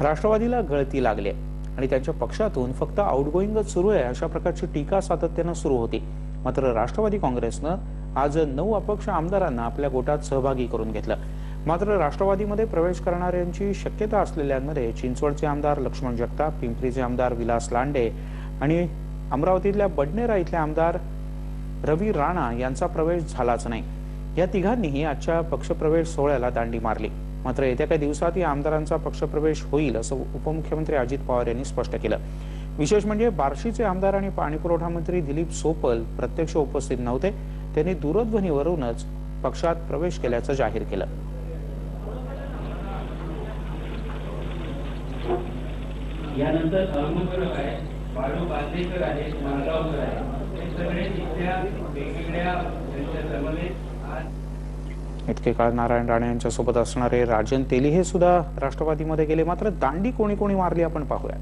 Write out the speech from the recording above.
राष्ट्रवादीला गळती लागली आहे आणि त्यांच्या पक्षातून फक्त आउटगोईंगच सुरू आहे अशा प्रकारची टीका सातत्यानं सुरू होती. मात्र राष्ट्रवादी काँग्रेसनं आज नऊ अपक्ष आमदारांना आपल्या गोटात सहभागी करून घेतलं. मात्र राष्ट्रवादीमध्ये प्रवेश करणाऱ्यांची शक्यता असलेल्यांमध्ये चिंचवडचे आमदार लक्ष्मण जगताप पिंपरीचे आमदार विलास लांडे आणि अमरावतीतल्या बडनेरा इथले आमदार रवी राणा यांचा प्रवेश झालाच नाही. या तिघांनीही आजच्या पक्षप्रवेश सोहळ्याला दांडी मारली. मात्र येत्या काही दिवसात या आमदारांचा पक्षप्रवेश होईल असं उपमुख्यमंत्री अजित पवार यांनी स्पष्ट केलं. विशेष म्हणजे बार्शीचे आमदार आणि पाणीपुरवठा मंत्री दिलीप सोपल प्रत्यक्ष उपस्थित नव्हते. त्यांनी दूरध्वनीवरूनच पक्षात प्रवेश केल्याचं जाहीर केलं. यानंतर अहमदपूर आहे. बाळू बांदेकर आहे मालगावकर आहे. हे सगळे तिथल्या वेगवेगळ्या त्यांच्या समवेत इतके काळ नारायण राणे यांच्यासोबत असणारे राजन तेली हे सुद्धा राष्ट्रवादीमध्ये गेले. मात्र दांडी कोणी कोणी मारली आपण पाहूया